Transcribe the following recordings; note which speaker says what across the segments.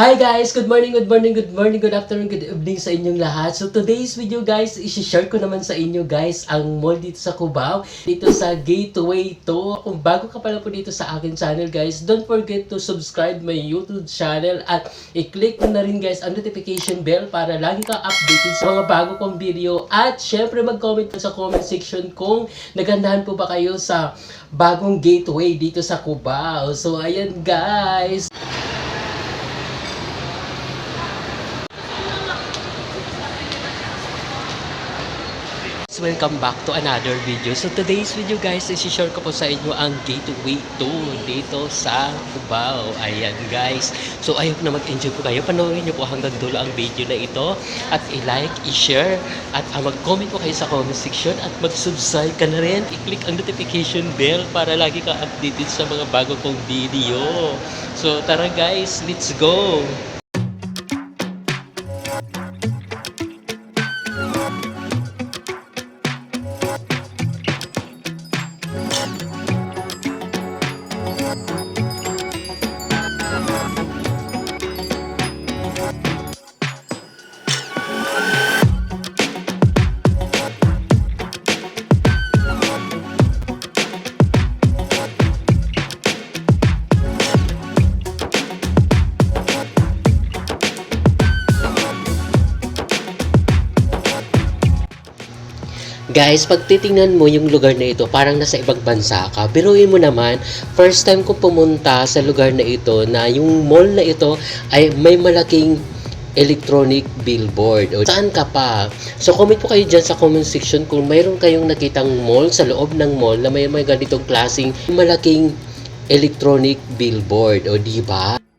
Speaker 1: Hi guys! Good morning, good morning, good morning, good afternoon, good evening sa inyong lahat. So today's video guys, isi-share ko naman sa inyo guys ang mall dito sa Cubao, dito sa Gateway 2. Kung bago ka pala po dito sa akin channel guys, don't forget to subscribe my YouTube channel at i-click mo na rin guys ang notification bell para lagi kang updated sa mga bago kong video. At syempre mag-comment sa comment section kung nagandahan po ba kayo sa bagong gateway dito sa Cubao. So ayan guys! Welcome back to another video. So today's video guys, isi-share ko po sa inyo ang gateway tour dito sa Cubao. Ayan guys. So I hope na mag-enjoy po kayo. Panoorin niyo po hanggang dulo ang video na ito. At i-like, i-share, at uh, mag-comment po kayo sa comment section. At mag-subscribe ka na rin. I-click ang notification bell para lagi ka updated sa mga bago kong video. So tara guys, let's go! Guys, pag titingnan mo yung lugar na ito, parang nasa ibang bansa ka. Biruin mo naman, first time ko pumunta sa lugar na ito na yung mall na ito ay may malaking electronic billboard. O, saan ka pa? So, comment po kayo dyan sa comment section kung mayroon kayong nakitang mall sa loob ng mall na may may ganitong klaseng malaking electronic billboard. O, di ba?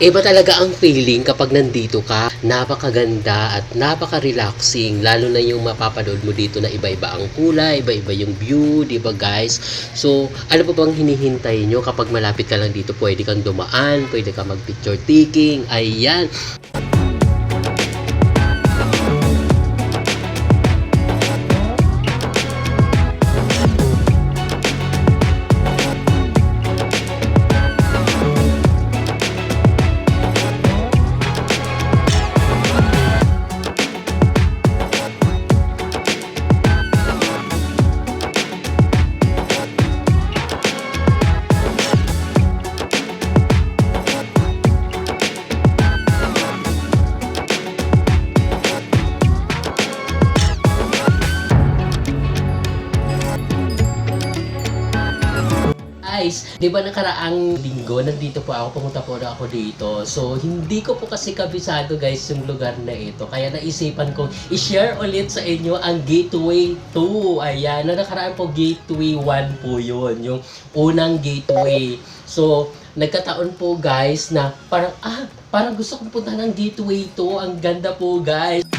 Speaker 1: Iba talaga ang feeling kapag nandito ka. Napakaganda at napaka-relaxing. Lalo na yung mapapanood mo dito na iba-iba ang kulay, iba-iba yung view, di ba guys? So, ano pa bang hinihintay nyo kapag malapit ka lang dito? Pwede kang dumaan, pwede kang mag-picture taking. Ayan. Guys, di ba nakaraang linggo, nandito po ako, pumunta po na ako dito. So, hindi ko po kasi kabisado guys yung lugar na ito. Kaya naisipan kong i-share ulit sa inyo ang Gateway 2. Ayan, na nakaraan po Gateway 1 po yun, yung unang gateway. So, nagkataon po guys na parang, ah, parang gusto kong punta ng Gateway 2. Ang ganda po guys.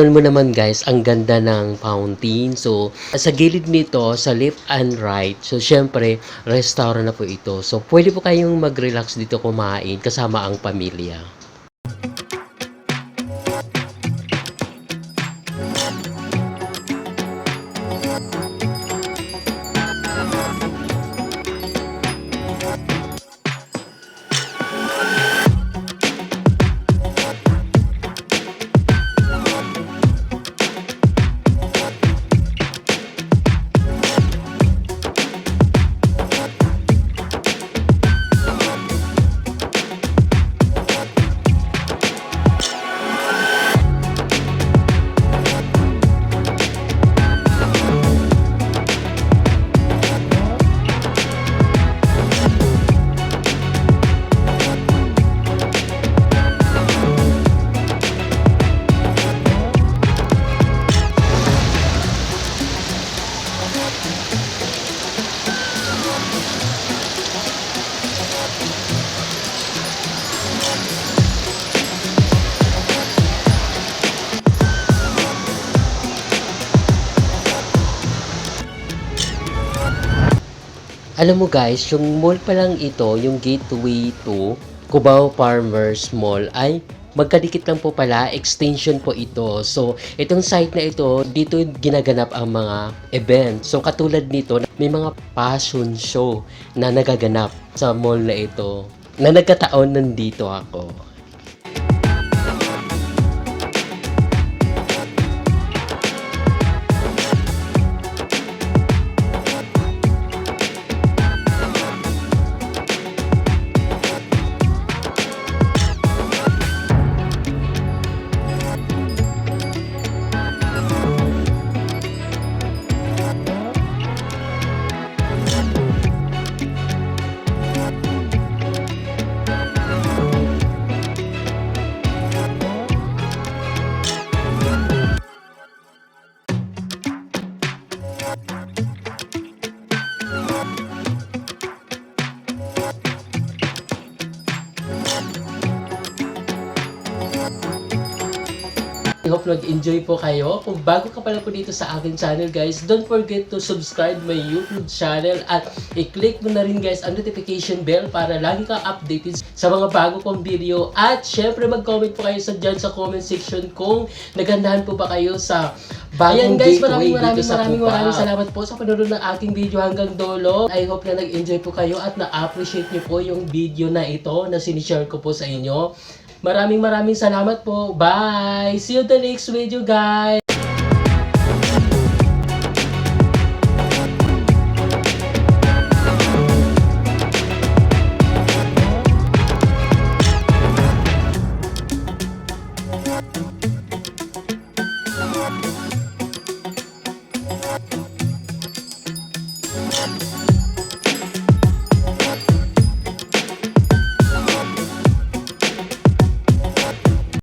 Speaker 1: Tingnan mo naman guys, ang ganda ng fountain. So, sa gilid nito, sa left and right, so syempre, restaurant na po ito. So, pwede po kayong mag-relax dito kumain kasama ang pamilya. Alam mo guys, yung mall pa lang ito, yung Gateway 2, Cubao Farmers Mall, ay magkadikit lang po pala, extension po ito. So, itong site na ito, dito ginaganap ang mga event. So, katulad nito, may mga fashion show na nagaganap sa mall na ito. Na nagkataon nandito ako. Hope nag-enjoy po kayo. Kung bago ka pala po dito sa akin channel guys, don't forget to subscribe my YouTube channel at i-click mo na rin guys ang notification bell para lagi kang updated sa mga bago kong video. At syempre mag-comment po kayo sa dyan sa comment section kung nagandahan po ba kayo sa bagong
Speaker 2: Ayan guys, maraming maraming maraming maraming
Speaker 1: salamat po sa panonood ng aking video hanggang dulo. I hope na nag-enjoy po kayo at na-appreciate niyo po yung video na ito na sinishare ko po sa inyo. Maraming maraming salamat po. Bye! See you the next video guys!